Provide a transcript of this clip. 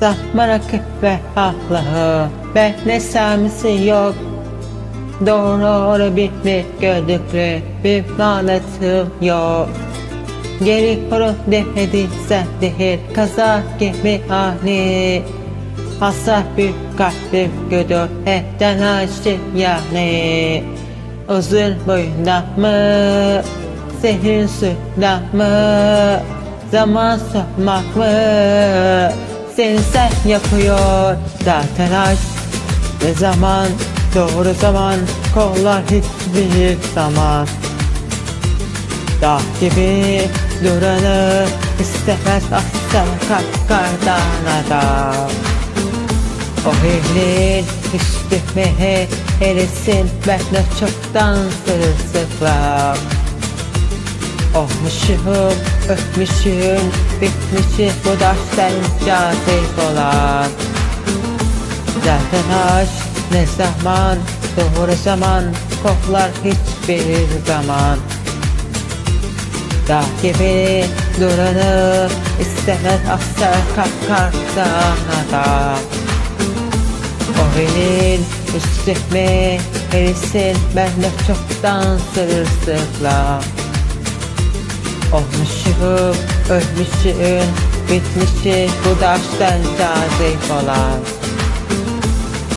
Zahmarak ve Allah'ı ve ne samisi yok. Doğru bir gördükleri bir lanetım yok. Geri koru demediysen değil kaza gibi ani Hasta bir kalbim gödür etten açtı yani. Uzun boyunda mı Zehir suyunda mı Zaman sokmak mı Seni sen yapıyor. Zaten aşk Ne zaman? Doğru zaman. Kollar hiçbir zaman. Dağ gibi duranı istemez aslan kalpkardan adam. O hilin üstüme erisin ben de çoktan sırılsıklam Olmuşum, öpmüşüm, bitmişim. Bu da sen cazip olan. Zaten aşk ne zaman, doğru zaman koklar hiçbir zaman. Dağ gibi duranı istemez asla kapkardan adam. O elin üstüme erisin ben de çoktan sırılsıklam Olmuşum, ölmüşüm, bitmişim bu daştan cazip olan